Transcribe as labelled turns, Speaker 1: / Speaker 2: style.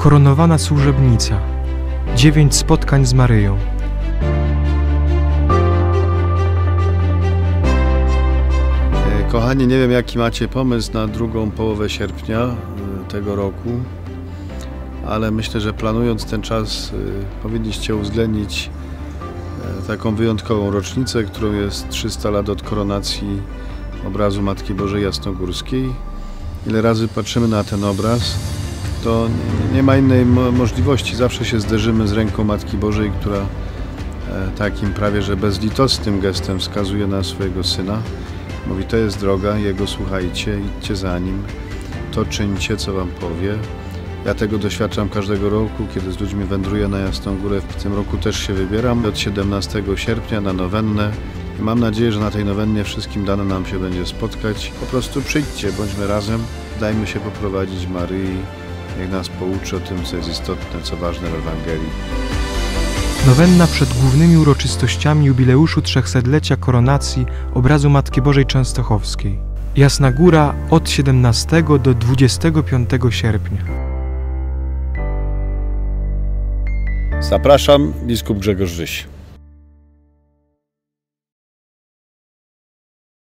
Speaker 1: Koronowana służebnica. Dziewięć spotkań z Maryją.
Speaker 2: E, Kochani, nie wiem jaki macie pomysł na drugą połowę sierpnia e, tego roku, ale myślę, że planując ten czas e, powinniście uwzględnić taką wyjątkową rocznicę, którą jest 300 lat od koronacji obrazu Matki Bożej Jasnogórskiej. Ile razy patrzymy na ten obraz, to nie- ma innej mo- możliwości. Zawsze się zderzymy z ręką Matki Bożej, która e, takim prawie że bezlitosnym gestem wskazuje na swojego syna. Mówi, to jest droga, Jego słuchajcie, idźcie za Nim, to czyńcie, co Wam powie. Ja tego doświadczam każdego roku, kiedy z ludźmi wędruję na Jasną Górę. W tym roku też się wybieram od 17 sierpnia na nowennę. I mam nadzieję, że na tej nowennie wszystkim dane nam się będzie spotkać. Po prostu przyjdźcie, bądźmy razem, dajmy się poprowadzić Maryi, niech nas pouczy o tym, co jest istotne, co ważne w Ewangelii.
Speaker 1: Nowenna przed głównymi uroczystościami jubileuszu trzechsetlecia koronacji obrazu Matki Bożej Częstochowskiej. Jasna Góra od 17 do 25 sierpnia.
Speaker 2: Zapraszam, biskup Grzegorz Żyś.